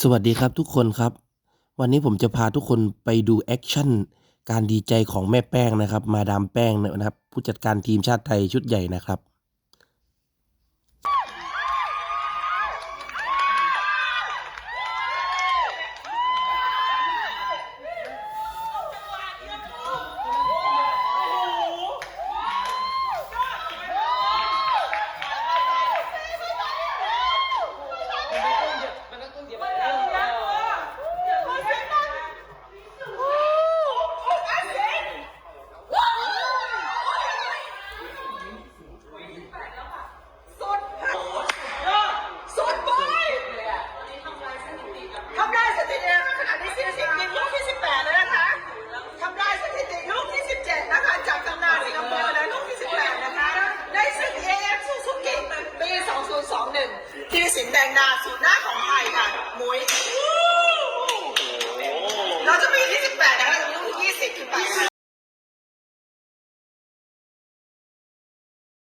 สวัสดีครับทุกคนครับ วันนี้ผมจะพาทุกคนไปดูแอคชั่นการดีใจของแม่แป้งนะครับ มาดามแป้งนะครับ ผู้จัดการทีมชาติไทยชุดใหญ่นะครับ สองหนึ่งทีรสินแดงดาสูตรหน้าของไทยค่ะมุ้ยเราจะมีที่สิบแปดนะคะเราจะมีที่ยี่สิบขึ้นไป